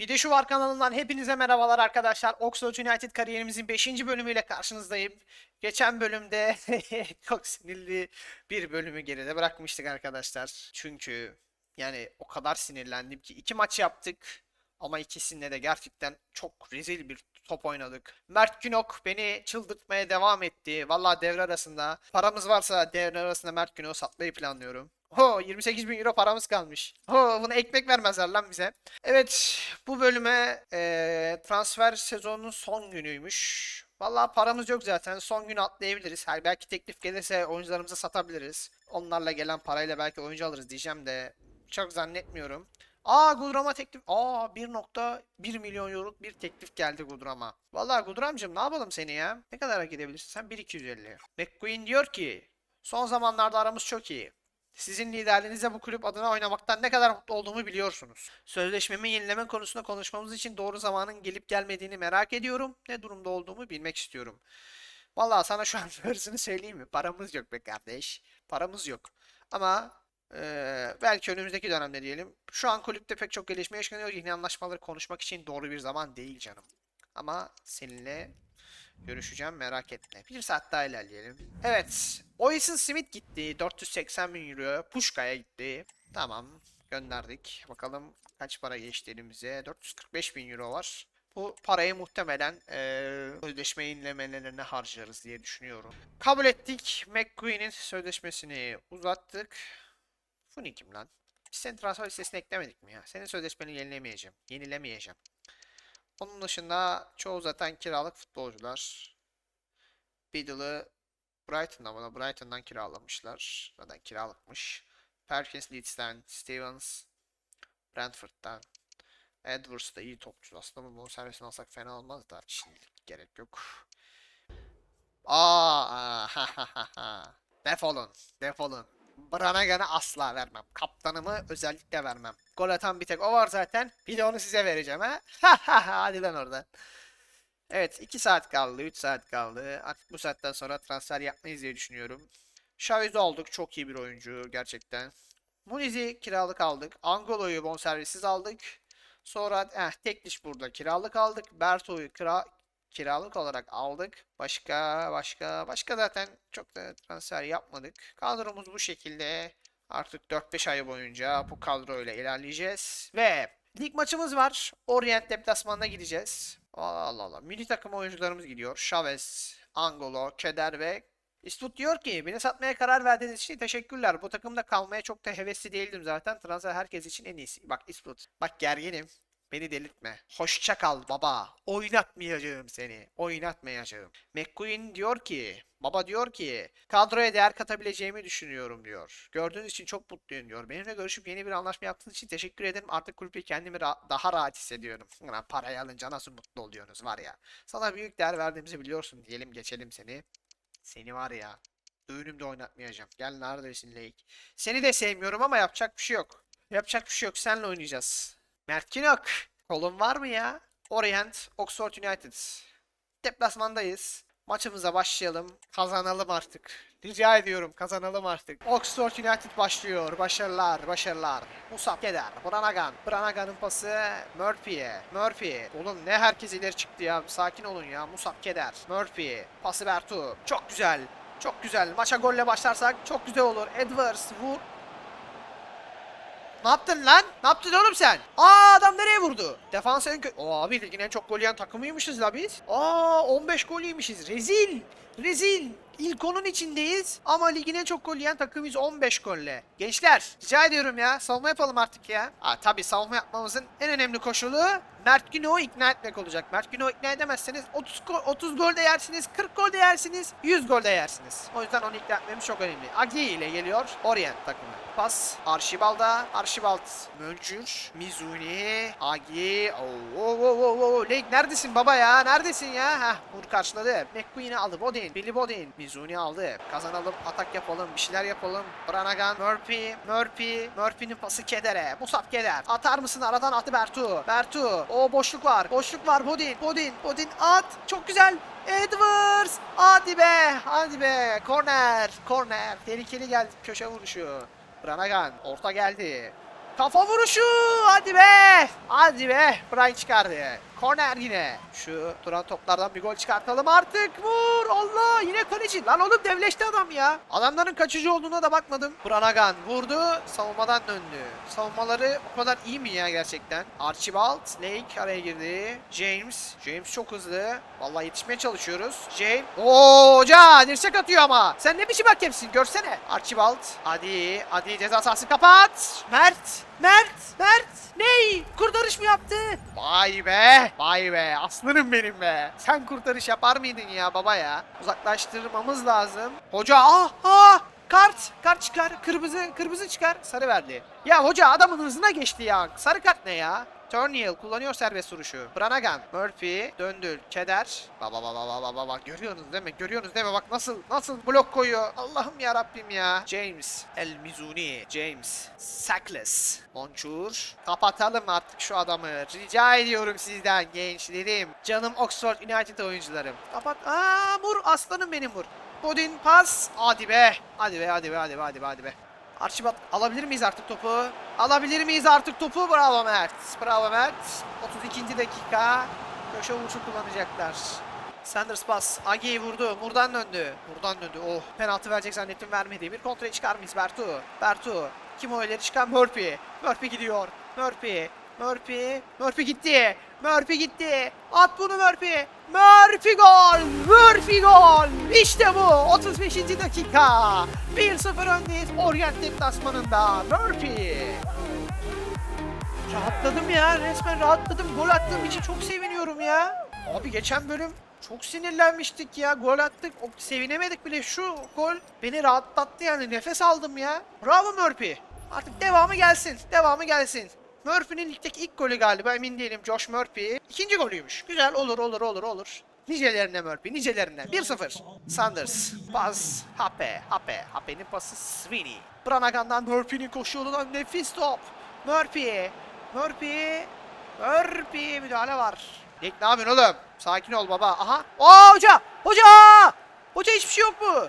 Bir de şu var kanalından hepinize merhabalar arkadaşlar. Oxford United kariyerimizin 5. bölümüyle karşınızdayım. Geçen bölümde çok sinirli bir bölümü geride bırakmıştık arkadaşlar. Çünkü yani o kadar sinirlendim ki iki maç yaptık. Ama ikisinde de gerçekten çok rezil bir top oynadık. Mert Günok beni çıldırtmaya devam etti. Vallahi devre arasında paramız varsa devre arasında Mert Günok'u satmayı planlıyorum. Ho 28 bin euro paramız kalmış. Ho buna ekmek vermezler lan bize. Evet bu bölüme eee, transfer sezonunun son günüymüş. Vallahi paramız yok zaten. Son günü atlayabiliriz. Her belki teklif gelirse oyuncularımızı satabiliriz. Onlarla gelen parayla belki oyuncu alırız diyeceğim de çok zannetmiyorum. Aa Gudram'a teklif. Aa 1.1 milyon euroluk bir teklif geldi Gudram'a. Vallahi Gudram'cığım ne yapalım seni ya? Ne kadara gidebilirsin? Sen 1.250. McQueen diyor ki son zamanlarda aramız çok iyi. Sizin liderliğinizde bu kulüp adına oynamaktan ne kadar mutlu olduğumu biliyorsunuz. Sözleşmemi yenileme konusunda konuşmamız için doğru zamanın gelip gelmediğini merak ediyorum. Ne durumda olduğumu bilmek istiyorum. Vallahi sana şu an hırsını söyleyeyim mi? Paramız yok be kardeş. Paramız yok. Ama eee, belki önümüzdeki dönemde diyelim. Şu an kulüpte pek çok gelişme yaşanıyor. Yeni anlaşmaları konuşmak için doğru bir zaman değil canım. Ama seninle görüşeceğim merak etme. Bir saat daha ilerleyelim. Evet. Oisin Smith gitti. 480 bin euro. Puşka'ya gitti. Tamam. Gönderdik. Bakalım kaç para geçti elimize. 445 bin euro var. Bu parayı muhtemelen eee sözleşme yenilemelerine harcarız diye düşünüyorum. Kabul ettik. McQueen'in sözleşmesini uzattık. Funi kim lan? Biz senin transfer listesine eklemedik mi ya? Senin sözleşmeni yenilemeyeceğim. Yenilemeyeceğim. Onun dışında çoğu zaten kiralık futbolcular. Biddle'ı Brighton'dan bana Brighton'dan kiralamışlar. Zaten kiralıkmış. Perkins Leeds'ten, Stevens Brentford'dan. Edwards da iyi topçu aslında ama bonservisini alsak fena olmaz da şimdilik gerek yok. Aa, ha ha ha ha. Defolun, defolun. Branaga'nı asla vermem. Kaptanımı özellikle vermem. Gol atan bir tek o var zaten. Bir de onu size vereceğim ha. Ha ha ha. Hadi lan oradan. Evet 2 saat kaldı, 3 saat kaldı. Artık bu saatten sonra transfer yapmayız diye düşünüyorum. Chavez'i aldık. Çok iyi bir oyuncu gerçekten. Muniz'i kiralık aldık. Angolo'yu bonservissiz aldık. Sonra eh, Tekliş burada kiralık aldık. Berto'yu kira, kiralık olarak aldık. Başka başka başka zaten çok da transfer yapmadık. Kadromuz bu şekilde. Artık 4-5 ay boyunca bu kadroyla ilerleyeceğiz. Ve lig maçımız var. Orient deplasmanına gideceğiz. Allah Allah. Milli takım oyuncularımız gidiyor. Chavez, Angolo, Keder ve Eastwood diyor ki beni satmaya karar verdiğiniz için teşekkürler. Bu takımda kalmaya çok da hevesli değildim zaten. Transfer herkes için en iyisi. Bak Eastwood. Bak gerginim. Beni delirtme. Hoşça kal baba. Oynatmayacağım seni. Oynatmayacağım. McQueen diyor ki, baba diyor ki, kadroya değer katabileceğimi düşünüyorum diyor. Gördüğünüz için çok mutluyum diyor. Benimle görüşüp yeni bir anlaşma yaptığınız için teşekkür ederim. Artık kulüpte kendimi ra- daha rahat hissediyorum. Ulan parayı alınca nasıl mutlu oluyorsunuz var ya. Sana büyük değer verdiğimizi biliyorsun diyelim geçelim seni. Seni var ya. Düğünümde oynatmayacağım. Gel neredesin Lake? Seni de sevmiyorum ama yapacak bir şey yok. Yapacak bir şey yok. Seninle oynayacağız. Mert Kinok. Kolun var mı ya? Orient, Oxford United. Deplasmandayız. Maçımıza başlayalım. Kazanalım artık. Rica ediyorum kazanalım artık. Oxford United başlıyor. Başarılar, başarılar. Musab Keder, Branagan. Branagan'ın pası Murphy'ye. Murphy. Oğlum ne herkes ileri çıktı ya. Sakin olun ya. Musab Keder. Murphy. Pası Bertu. Çok güzel. Çok güzel. Maça golle başlarsak çok güzel olur. Edwards vur. Ne yaptın lan? Ne yaptın oğlum sen? Aa adam nereye vurdu? Defans en kötü. Oo abi ligin en çok gol yiyen takımıymışız la biz. Aa 15 gol yemişiz. Rezil. Rezil. İlk onun içindeyiz ama ligin en çok gol yiyen takımıyız 15 golle. Gençler rica ediyorum ya savunma yapalım artık ya. Aa, tabii savunma yapmamızın en önemli koşulu Mert Günok'u ikna etmek olacak. Mert Günok'u ikna edemezseniz 30, go- 30 gol de yersiniz, 40 gol de yersiniz, 100 gol de yersiniz. O yüzden onu ikna etmemiz çok önemli. Agi ile geliyor Orient takımı. Pas Arşibal'da. Arşibald Möncür. Mizuni. Agi. Oo, oo, oo, oo. Lake neredesin baba ya? Neredesin ya? Heh Vur karşıladı. McQueen'i aldı. Bodin. Billy Bodin. Mizuni aldı. Kazanalım. Atak yapalım. Bir şeyler yapalım. Branagan. Murphy. Murphy. Murphy'nin pası Keder'e. Musab Keder. Atar mısın? Aradan atı Bertu. Bertu. O boşluk var. Boşluk var. Bodin. Bodin. Bodin at. Çok güzel. Edwards. Hadi be. Hadi be. Corner. Corner. Tehlikeli geldi. Köşe vuruşu. Branagan. Orta geldi. Kafa vuruşu. Hadi be. Hadi be. Brian çıkardı. Korner yine. Şu duran toplardan bir gol çıkartalım artık. Vur. Allah yine kaleci. Lan oğlum devleşti adam ya. Adamların kaçıcı olduğuna da bakmadım. Branagan vurdu. Savunmadan döndü. Savunmaları o kadar iyi mi ya gerçekten? Archibald. Lake araya girdi. James. James çok hızlı. Vallahi yetişmeye çalışıyoruz. James. Oo hoca dirsek atıyor ama. Sen ne biçim hakemsin görsene. Archibald. Hadi. Hadi ceza sahası kapat. Mert. Mert. Mert. Ney? Kurtarış mı yaptı? Vay be. Vay be. Aslanım benim be. Sen kurtarış yapar mıydın ya baba ya? Uzaklaştırmamız lazım. Hoca ah ah. Kart. Kart çıkar. Kırmızı. Kırmızı çıkar. Sarı verdi. Ya hoca adamın hızına geçti ya. Sarı kart ne ya? Turniel kullanıyor serbest vuruşu. Branagan, Murphy, Döndül, Keder. Baba baba baba baba görüyorsunuz değil mi? Görüyorsunuz değil mi? Bak nasıl nasıl blok koyuyor. Allah'ım ya Rabbim ya. James, El Mizuni, James, Sackless, Monçur. Kapatalım artık şu adamı. Rica ediyorum sizden gençlerim. Canım Oxford United oyuncularım. Kapat. Aa vur aslanım benim vur. Bodin pas. Hadi be. Hadi be hadi be hadi be hadi be hadi be. Archibald alabilir miyiz artık topu? Alabilir miyiz artık topu? Bravo Mert. Bravo Mert. 32. dakika. Köşe vuruşu kullanacaklar. Sanders pas. Age'yi vurdu. Murdan döndü. Murdan döndü. Oh. Penaltı verecek zannettim vermedi. Bir kontraya çıkar mıyız Bertu? Bertu. Kim o ileri çıkan? Murphy. Murphy gidiyor. Murphy. Murphy. Murphy gitti. Murphy gitti. At bunu Murphy. Murphy gol. Murphy gol. İşte bu. 35. dakika. 1-0 öndeyiz Orient deplasmanında. Murphy. Rahatladım ya. Resmen rahatladım. Gol attığım için çok seviniyorum ya. Abi geçen bölüm çok sinirlenmiştik ya. Gol attık. Sevinemedik bile. Şu gol beni rahatlattı yani. Nefes aldım ya. Bravo Murphy. Artık devamı gelsin. Devamı gelsin. Murphy'nin ligdeki ilk golü galiba emin değilim. Josh Murphy. İkinci golüymüş. Güzel olur olur olur olur. Nicelerine Murphy, nicelerine. 1-0. Sanders. Pas. Hape. Hape. Hape'nin pası Sweeney. Branagan'dan Murphy'nin koşu yolundan nefis top. Murphy. Murphy. Murphy müdahale var. Nick ne yapıyorsun oğlum? Sakin ol baba. Aha. Oo hoca. Hoca. Hoca hiçbir şey yok mu?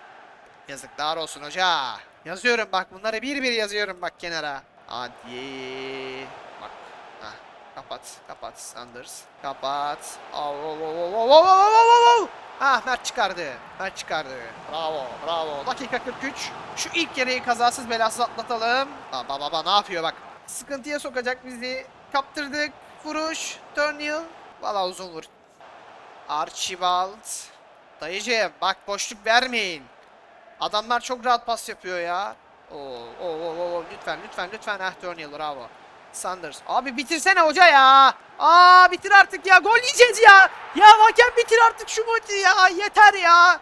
Yazıklar olsun hoca. Yazıyorum bak bunları bir bir yazıyorum bak kenara. Hadi. Kapat. Kapat Sanders. Kapat. Al al al al al al al al. Ah Mert çıkardı. Mert çıkardı. Bravo. Bravo. Dakika 43. Şu ilk yarıyı kazasız belasız atlatalım. Baba baba ne yapıyor bak. Sıkıntıya sokacak bizi. Kaptırdık. Vuruş. Turnil. Valla uzun vur. Archibald. Dayıcığım bak boşluk vermeyin. Adamlar çok rahat pas yapıyor ya. Oo, oo, oo, oo. Lütfen lütfen lütfen. Ah Turnil bravo. Sanders. Abi bitirsene hoca ya. Aa bitir artık ya. Gol yiyeceğiz ya. Ya hakem bitir artık şu maçı ya. Yeter ya.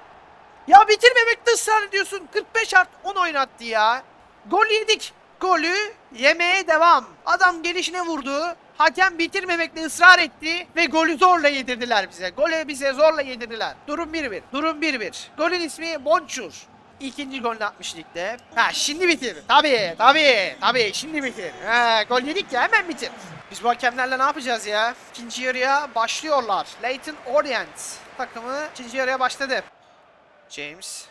Ya bitirmemekte ısrar ediyorsun. 45 art 10 oynattı ya. Gol yedik. Golü yemeye devam. Adam gelişine vurdu. Hakem bitirmemekte ısrar etti ve golü zorla yedirdiler bize. Golü bize zorla yedirdiler. Durum 1-1. Durum 1-1. Golün ismi Bonçur. İkinci golünü atmış ligde. Ha şimdi bitir. Tabii tabii tabii şimdi bitir. Ha, gol yedik ya hemen bitir. Biz bu hakemlerle ne yapacağız ya? İkinci yarıya başlıyorlar. Leyton Orient takımı ikinci yarıya başladı. James.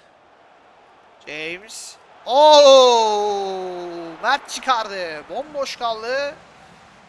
James. Oo! Mert çıkardı. Bomboş kaldı.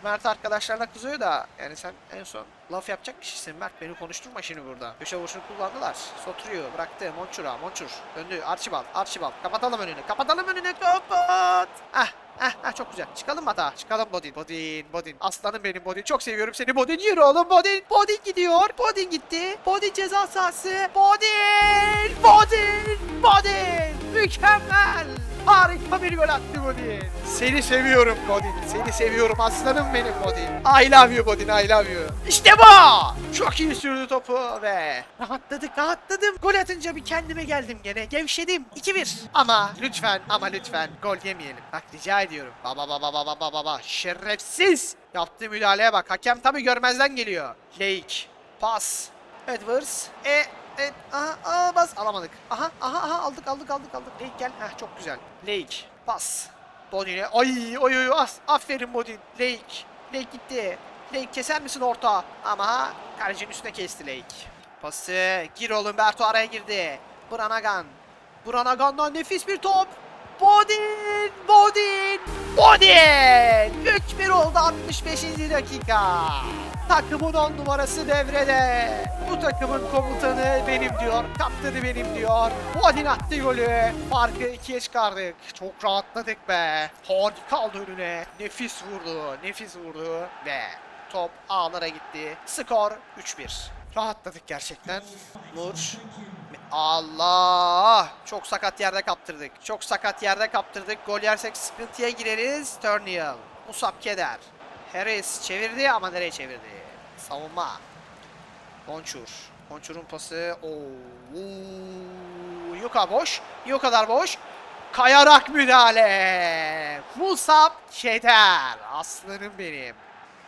Mert arkadaşlarına kızıyor da yani sen en son laf yapacak kişisin Mert beni konuşturma şimdi burada. Köşe vuruşunu kullandılar. Soturuyor bıraktı Monçur'a Monçur döndü Archibald Archibald kapatalım önünü kapatalım önünü kapat. Ah Ah, ah çok güzel. Çıkalım mı? Çıkalım Bodin. Bodin, Bodin. Aslanım benim Bodin. Çok seviyorum seni Bodin. Yürü oğlum Bodin. Bodin gidiyor. Bodin gitti. Bodin ceza sahası. Bodin! Bodin! Bodin! Mükemmel! Harika bir gol attı Bodin. Seni seviyorum Bodin. Seni seviyorum aslanım benim Bodin. I love you Bodin. I love you. İşte bu! Çok iyi sürdü topu ve rahatladık rahatladım. Gol atınca bir kendime geldim gene. Gevşedim. 2-1. Ama lütfen ama lütfen gol yemeyelim. Bak rica ediyorum. Baba baba baba baba baba. Şerefsiz. Yaptığı müdahaleye bak. Hakem tabii görmezden geliyor. Lake. Pas. Edwards. E Evet, aha, aha bas alamadık. Aha, aha, aha aldık, aldık, aldık, aldık. Lake gel. Heh, çok güzel. Lake, pas. Bodin'e. Ay, oy, oy, as. Aferin Bodin. Lake. Lake gitti. Lake keser misin orta? Ama kalecinin üstüne kesti Lake. Pası. Gir oğlum Berto araya girdi. Branagan. Branagan'dan nefis bir top. Bodin! Bodin! Bodin! 3-1 oldu 65. dakika. Takımın 10 numarası devrede. Bu takımın komutanı benim diyor. Kaptanı benim diyor. Bodin attı golü. Farkı ikiye çıkardık. Çok rahatladık be. Harika aldı önüne. Nefis vurdu. Nefis vurdu. Ve top ağlara gitti. Skor 3-1. Rahatladık gerçekten. Nur. Allah! Çok sakat yerde kaptırdık. Çok sakat yerde kaptırdık. Gol yersek sıkıntıya gireriz. Turnial. Musab Keder. Harris çevirdi ama nereye çevirdi? Savunma. Bonçur. Bonçur'un pası. Oo. Yuka boş. Yuka'lar boş. Kayarak müdahale. Musab Keder. Aslanım benim.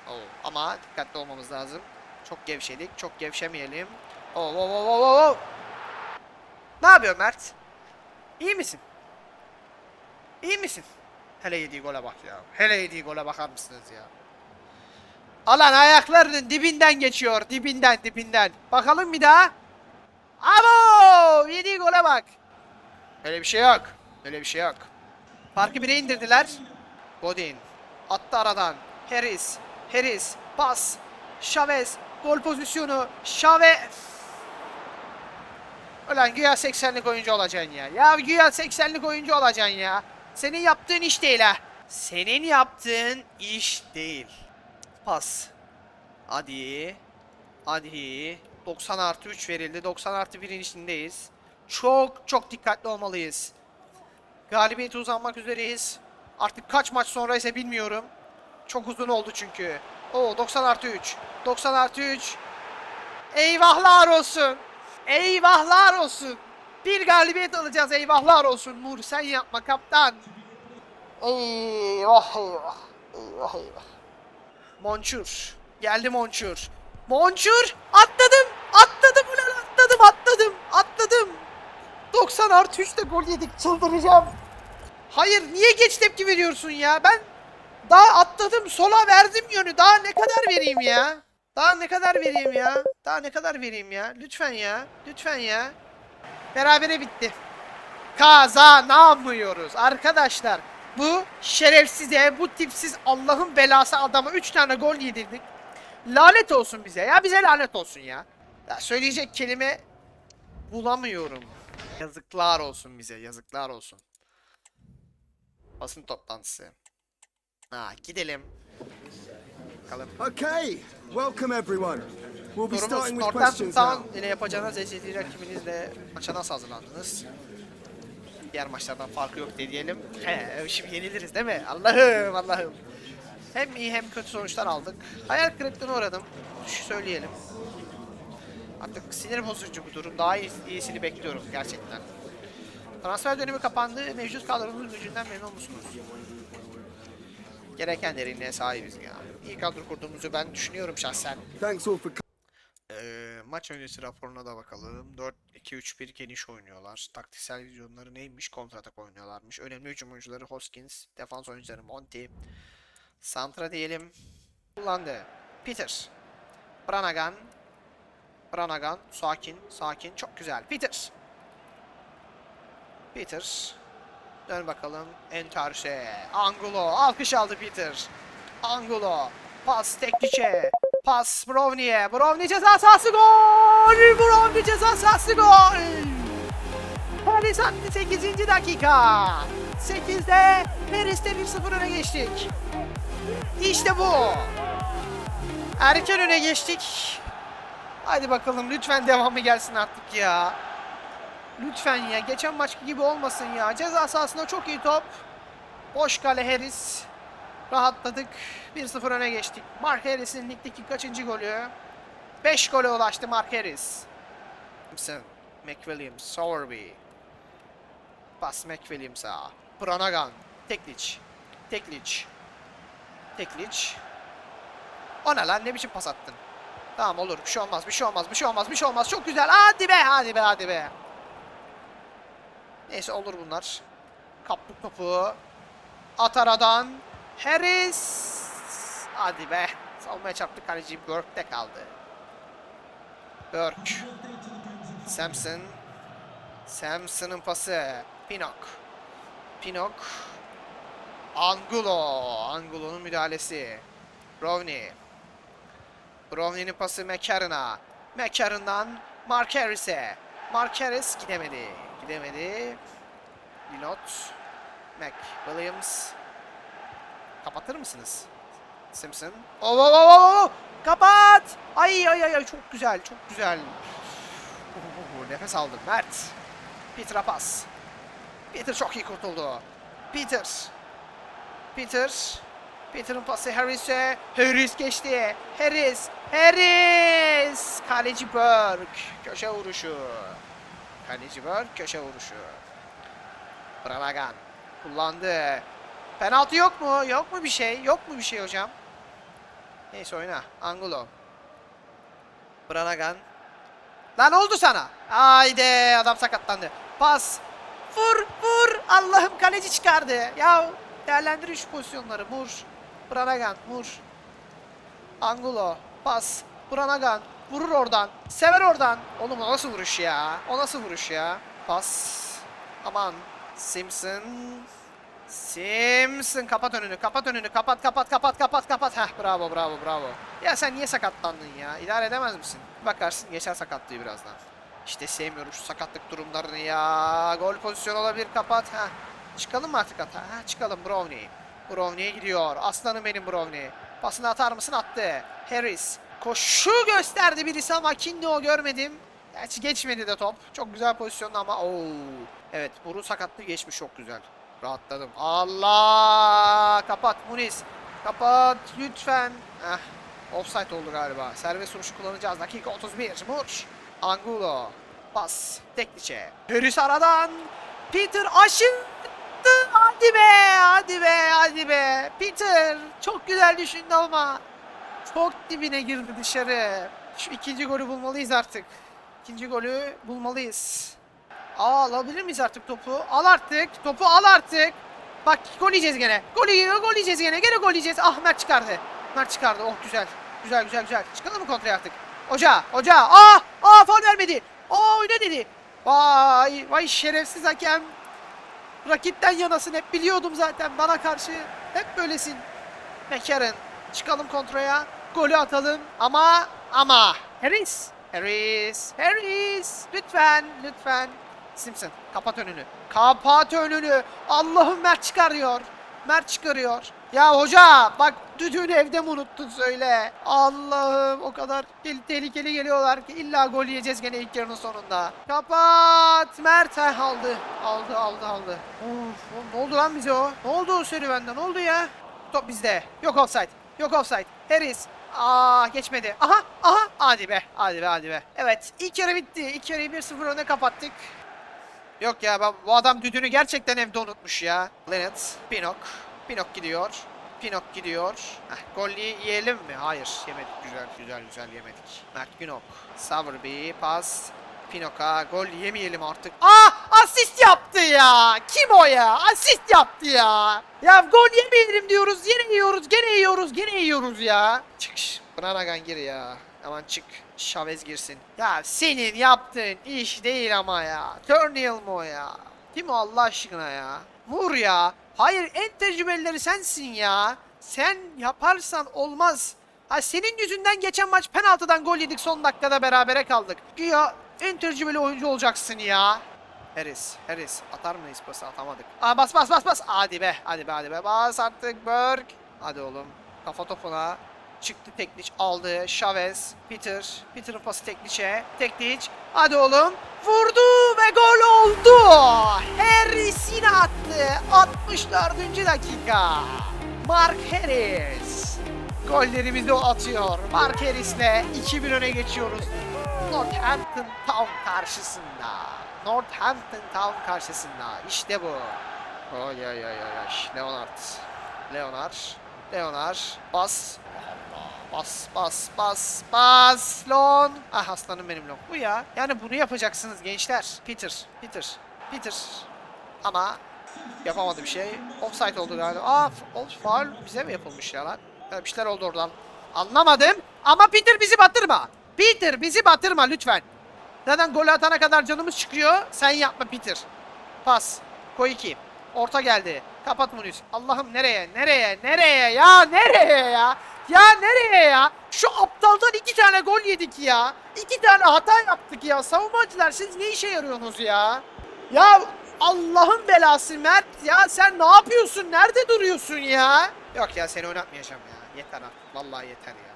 Oo. Ama dikkatli olmamız lazım. Çok gevşedik. Çok gevşemeyelim. Oo, oo, oo, oo. Ne yapıyor Mert? İyi misin? İyi misin? Hele yediği gole bak ya. Hele yediği gole bakar mısınız ya? Alan ayaklarının dibinden geçiyor. Dibinden dibinden. Bakalım bir daha. Abo! Yediği gole bak. Öyle bir şey yok. Öyle bir şey yok. Farkı bire indirdiler. Godin. Attı aradan. Harris. Harris. Pas. Chavez. Gol pozisyonu. Chavez. Ulan güya 80'lik oyuncu olacaksın ya. Ya güya 80'lik oyuncu olacaksın ya. Senin yaptığın iş değil ha. Senin yaptığın iş değil. Pas. Hadi. Hadi. 90 artı 3 verildi. 90 artı 1'in içindeyiz. Çok çok dikkatli olmalıyız. Galibiyete uzanmak üzereyiz. Artık kaç maç sonra ise bilmiyorum. Çok uzun oldu çünkü. Oo 90 artı 3. 90 artı 3. Eyvahlar olsun. Eyvahlar olsun. Bir galibiyet alacağız eyvahlar olsun. Nur sen yapma kaptan. Eyvah eyvah. Eyvah eyvah. Monçur. Geldi Monçur. Monçur. Atladım. Atladım ulan atladım atladım. Atladım. 90 artı 3'te gol yedik. Çıldıracağım. Hayır niye geç tepki veriyorsun ya? Ben daha atladım sola verdim yönü. Daha ne kadar vereyim ya? Daha ne kadar vereyim ya? Daha ne kadar vereyim ya? Lütfen ya. Lütfen ya. Berabere bitti. Kazanamıyoruz arkadaşlar. Bu şerefsize, bu tipsiz Allah'ın belası adama 3 tane gol yedirdik. Lanet olsun bize ya. Bize lanet olsun ya. Ya söyleyecek kelime bulamıyorum. Yazıklar olsun bize. Yazıklar olsun. Basın toplantısı. Ha gidelim. Bakalım. Okay, welcome everyone. We'll be starting with questions now. İle yapacağınız ezeli rakibinizle maça nasıl hazırlandınız? Diğer maçlardan farkı yok diye diyelim. He, şimdi yeniliriz değil mi? Allah'ım Allah'ım. Hem iyi hem kötü sonuçlar aldık. Hayal kırıklığına uğradım. Şu söyleyelim. Artık sinir bozucu bu durum. Daha iyi, iyisini bekliyorum gerçekten. Transfer dönemi kapandı. Mevcut kadronun gücünden memnun musunuz? Gereken derinliğe sahibiz ya. İyi kadro kurduğumuzu ben düşünüyorum şahsen. Thanks all for Ee, maç öncesi raporuna da bakalım. 4-2-3-1 geniş oynuyorlar. Taktiksel vizyonları neymiş? Kontratak oynuyorlarmış. Önemli hücum oyuncuları Hoskins. Defans oyuncuları Monty. Santra diyelim. Kullandı. Peters. Branagan. Branagan. Sakin. Sakin. Çok güzel. Peters. Peters. Dön bakalım. Entarse. Angulo. Alkış aldı Peters. Angulo. Pas Tekniç'e. Pas Brownie'ye. Brownie ceza sahası gol. Brownie ceza sahası gol. Paris attı 8. dakika. 8'de Paris'te 1-0 öne geçtik. İşte bu. Erken öne geçtik. Hadi bakalım lütfen devamı gelsin artık ya. Lütfen ya. Geçen maç gibi olmasın ya. Ceza sahasında çok iyi top. Boş kale Harris. Rahatladık. 1-0 öne geçtik. Mark Harris'in ligdeki kaçıncı golü? 5 gole ulaştı Mark Harris. Simpson, McWilliams, Sowerby. Pas McWilliams'a. Branagan, Teklic. Teklic. Teklic. O ne lan ne biçim pas attın? Tamam olur bir şey olmaz bir şey olmaz bir şey olmaz bir şey olmaz çok güzel hadi be hadi be hadi be. Neyse olur bunlar. Kaptık topu. At aradan. Harris. Hadi be. Savunmaya çarptı kaleci Burke'de kaldı. Burke. Samson. Samson'ın pası. Pinok. Pinok. Angulo. Angulo'nun müdahalesi. Brownie. Brownie'nin pası McCarron'a. McCarron'dan Mark Harris'e. Mark Harris gidemedi. Gidemedi. Linot. Mac Williams. Kapatır mısınız? Simpson. Oh, oh, oh, oh, oh! Kapat! Ay ay ay ay çok güzel çok güzel. Oh, nefes aldım Mert. Peter'a pas. Peter çok iyi kurtuldu. Peter. Peter. Peter'ın pası Harris'e. Harris geçti. Harris. Harris. Kaleci Burke. Köşe vuruşu. Kaleci Burke köşe vuruşu. Branagan. Kullandı. Penaltı yok mu? Yok mu bir şey? Yok mu bir şey hocam? Neyse oyna. Angulo. Branagan. Lan oldu sana. Haydi adam sakatlandı. Pas. Vur vur. Allah'ım kaleci çıkardı. Ya değerlendirin şu pozisyonları. Vur. Branagan vur. Angulo. Pas. Branagan. Vurur oradan. Sever oradan. Oğlum o nasıl vuruş ya? O nasıl vuruş ya? Pas. Aman. Simpson. Simpson kapat önünü kapat önünü kapat kapat kapat kapat kapat. Heh bravo bravo bravo. Ya sen niye sakatlandın ya? İdare edemez misin? Bakarsın geçer sakatlığı birazdan. İşte sevmiyorum şu sakatlık durumlarını ya. Gol pozisyonu olabilir kapat. Heh. Çıkalım mı artık hata Heh çıkalım Brownie. Brownie'ye gidiyor. Aslanım benim Brownie. Pasını atar mısın? Attı. Harris Koşu gösterdi birisi ama kimdi o görmedim. Gerçi geçmedi de top. Çok güzel pozisyonda ama Oo. Evet burun sakatlığı geçmiş. Çok güzel Rahatladım. Allah! Kapat Muniz. Kapat lütfen. Eh, offside oldu galiba. Serbest vuruşu kullanacağız. Dakika 31. Mur. Angulo. Pas. Tekniçe. Harris aradan. Peter aşırttı. Hadi be. Hadi be. Hadi be. Peter. Çok güzel düşündü ama. Çok dibine girdi dışarı. Şu ikinci golü bulmalıyız artık. İkinci golü bulmalıyız. Aa alabilir miyiz artık topu? Al artık. Topu al artık. Bak gol yiyeceğiz gene. Gol yiyor, gol yiyeceğiz gene. Gene gol yiyeceğiz. Ah Mert çıkardı. Mert çıkardı. Oh güzel. Güzel güzel güzel. Çıkalım mı kontraya artık? Hoca, hoca. Aa! Aa faul vermedi. Aa oyna dedi. Vay, vay şerefsiz hakem. Rakipten yanasın. Hep biliyordum zaten bana karşı. Hep böylesin. McCarron. Çıkalım kontraya. Golü atalım. Ama ama Harris. Harris. Harris. Lütfen. Lütfen. Simpson. Kapat önünü. Kapat önünü. Allah'ım Mert çıkarıyor. Mert çıkarıyor. Ya hoca bak düdüğünü evde mi unuttun söyle. Allah'ım o kadar tehlikeli geliyorlar ki illa gol yiyeceğiz gene ilk yarının sonunda. Kapat. Mert heh, aldı. Aldı aldı aldı. Of, ne oldu lan bize o? Ne oldu o serüvende? Ne oldu ya? Top bizde. Yok offside. Yok offside. Harris. Aa geçmedi. Aha aha. Hadi be. Hadi be hadi be. Evet ilk yarı bitti. İlk yarıyı 1-0 öne kapattık. Yok ya ben, bu adam düdüğünü gerçekten evde unutmuş ya. Leonard. Pinok. Pinok gidiyor. Pinok gidiyor. Heh, golü yiyelim mi? Hayır yemedik. Güzel güzel güzel yemedik. Mert Günok. Sowerby pas. Pinok'a gol yemeyelim artık. Aa asist yaptı ya. Kim o ya? Asist yaptı ya. Ya gol yemeyelim diyoruz. Yine yiyoruz. Gene yiyoruz. Gene yiyoruz ya. Çık. şş, Branagan gir ya. Aman çık. Chavez girsin. Ya senin yaptığın iş değil ama ya. Turnhill mu ya? Değil mi Allah aşkına ya? Vur ya. Hayır en tecrübelileri sensin ya. Sen yaparsan olmaz. Ha senin yüzünden geçen maç penaltıdan gol yedik son dakikada berabere kaldık. Güya en tecrübeli oyuncu olacaksın ya. Harris, Harris atar mıyız pası atamadık. Aa bas bas bas bas. Hadi be, hadi be, hadi be. Bas artık Berg. Hadi oğlum. Kafa topuna. Çıktı Tekniç aldı. Chavez, Peter. Peter'ın pası Tekniç'e. Tekniç. Hadi oğlum. Vurdu ve gol oldu. Harris yine attı. 64. dakika. Mark Harris. Gollerimizi o atıyor. Mark Harris'le 2-1 öne geçiyoruz. Northampton Town karşısında. Northampton Town karşısında. İşte bu. Oy oy oy. oy. Leonard. Leonard. Leonard. Bas. Bas bas bas bas Lon. Ah aslanım benim Lon. Bu ya. Yani bunu yapacaksınız gençler. Peter. Peter. Peter. Ama yapamadı bir şey. Offside oldu galiba. Aa faul bize mi yapılmış ya lan? Ya bir şeyler oldu oradan. Anlamadım. Ama Peter bizi batırma. Peter bizi batırma lütfen. Zaten gol atana kadar canımız çıkıyor. Sen yapma Peter. Pas. Koy iki. Orta geldi. Kapat Muniz. Allah'ım nereye? Nereye? Nereye ya? Nereye ya? Ya nereye ya? Şu aptaldan iki tane gol yedik ya. İki tane hata yaptık ya. Savunmacılar siz ne işe yarıyorsunuz ya? Ya Allah'ın belası Mert ya sen ne yapıyorsun? Nerede duruyorsun ya? Yok ya seni oynatmayacağım ya. Yeter artık. Vallahi yeter ya.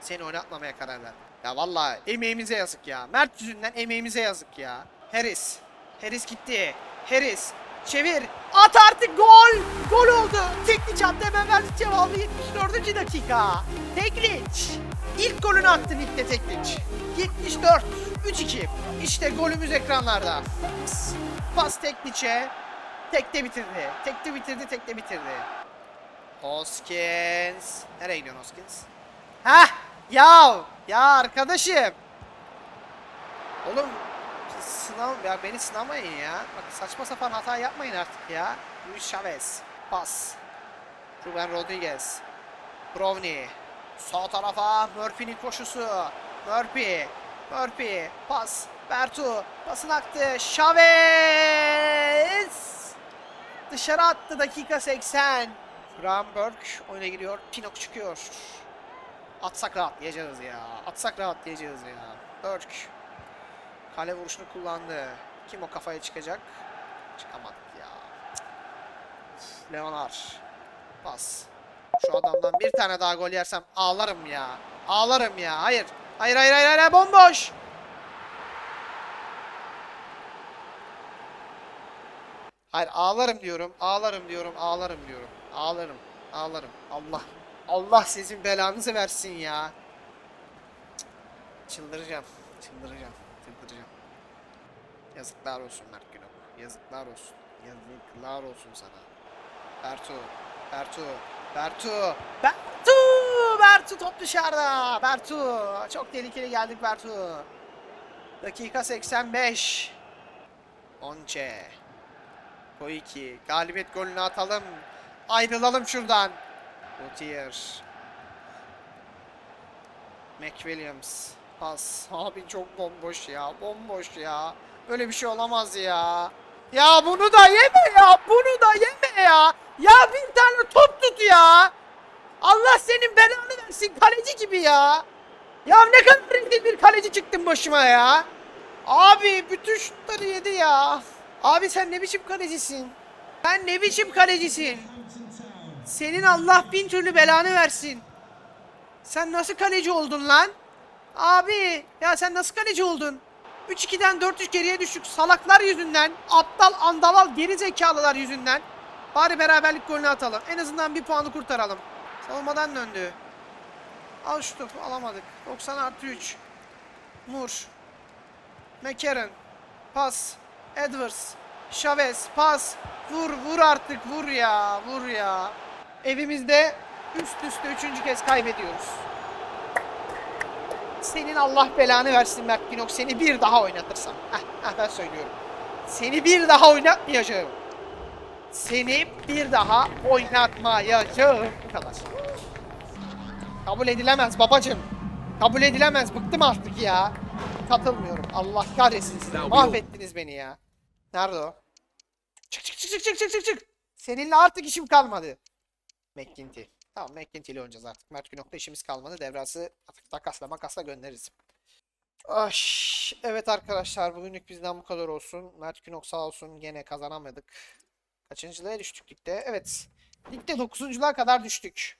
Seni oynatmamaya karar verdim. Ya vallahi emeğimize yazık ya. Mert yüzünden emeğimize yazık ya. Harris. Harris gitti. Harris. Çevir. At artık gol. Gol oldu. Tekliç attı hemen verdik cevabı 74. dakika. Tekliç. İlk golünü attı ligde Tekliç. 74. 3-2. İşte golümüz ekranlarda. Pas Tekliç'e. Tekte bitirdi. Tekte bitirdi, tekte bitirdi. Hoskins. Nereye gidiyorsun Hoskins? Hah! Ya! Ya arkadaşım! Oğlum sınav ya beni sınamayın ya. Bak saçma sapan hata yapmayın artık ya. Luis Chavez. Pas. Ruben Rodriguez. Brownie. Sağ tarafa Murphy'nin koşusu. Murphy. Murphy. Pas. Bertu. Pasın aktı. Chavez. Dışarı attı dakika 80. Ramberg oyuna giriyor. Pinok çıkıyor. Atsak rahatlayacağız ya. Atsak rahatlayacağız ya. Burke. Kale vuruşunu kullandı. Kim o kafaya çıkacak? Çıkamadık ya. Leonar. Pas. Şu adamdan bir tane daha gol yersem ağlarım ya. Ağlarım ya. Hayır. Hayır hayır hayır hayır bomboş. Hayır ağlarım diyorum. Ağlarım diyorum. Ağlarım diyorum. Ağlarım. Ağlarım. Allah. Allah sizin belanızı versin ya. Çıldıracağım. Çıldıracağım. Çıldıracağım. Yazıklar olsun Mert Günok. Yazıklar olsun. Yazıklar olsun sana. Bertu. Bertu. Bertu. Bertu. Bertu top dışarıda. Bertu. Çok tehlikeli geldik Bertu. Dakika 85. Onçe. Koiki. Galibiyet golünü atalım. Ayrılalım şuradan. Gautier. McWilliams. Pas. Abi çok bomboş ya. Bomboş ya. Böyle bir şey olamaz ya. Ya bunu da yeme ya. Bunu da yeme ya. Ya bir tane top tut ya. Allah senin belanı versin kaleci gibi ya. Ya ne kadar rezil bir kaleci çıktın başıma ya. Abi bütün şutları yedi ya. Abi sen ne biçim kalecisin? Sen ne biçim kalecisin? Senin Allah bin türlü belanı versin. Sen nasıl kaleci oldun lan? Abi ya sen nasıl kaleci oldun? 3-2'den 4-3 geriye düştük salaklar yüzünden. Aptal andaval geri zekalılar yüzünden. Bari beraberlik golünü atalım. En azından bir puanı kurtaralım. Savunmadan döndü. Al şu topu alamadık. 90 artı 3. Nur. McCarron. Pas. Edwards. Chavez. Pas. Vur vur artık vur ya. Vur ya. Evimizde üst üste üçüncü kez kaybediyoruz. Senin Allah belanı versin Mert Günok. Seni bir daha oynatırsam. Heh, heh, ben söylüyorum. Seni bir daha oynatmayacağım. Seni bir daha oynatmayacağım. Bu kadar. Kabul edilemez babacım. Kabul edilemez. Bıktım artık ya. Katılmıyorum. Allah kahretsin sizi. Mahvettiniz beni ya. Nerede o? Çık çık çık çık çık çık çık. Seninle artık işim kalmadı. McGinty. Tamam McGinty ile oynayacağız artık. Mert Günok'ta işimiz kalmadı. Devrası artık takasla makasla göndeririz. Ay, evet arkadaşlar bugünlük bizden bu kadar olsun. Mert Günok sağ olsun gene kazanamadık. Kaçıncılığa düştük ligde? Evet. Ligde 9.luğa kadar düştük.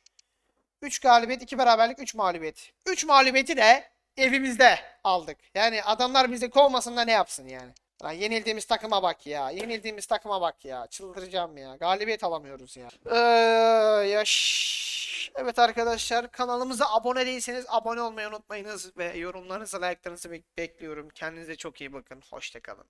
3 galibiyet, 2 beraberlik, 3 mağlubiyet. 3 mağlubiyeti de evimizde aldık. Yani adamlar bizi kovmasın da ne yapsın yani. Lan yenildiğimiz takıma bak ya. Yenildiğimiz takıma bak ya. Çıldıracağım ya. Galibiyet alamıyoruz ya. Ee, yaş. Evet arkadaşlar kanalımıza abone değilseniz abone olmayı unutmayınız ve yorumlarınızı, like'larınızı bek- bekliyorum. Kendinize çok iyi bakın. Hoşçakalın.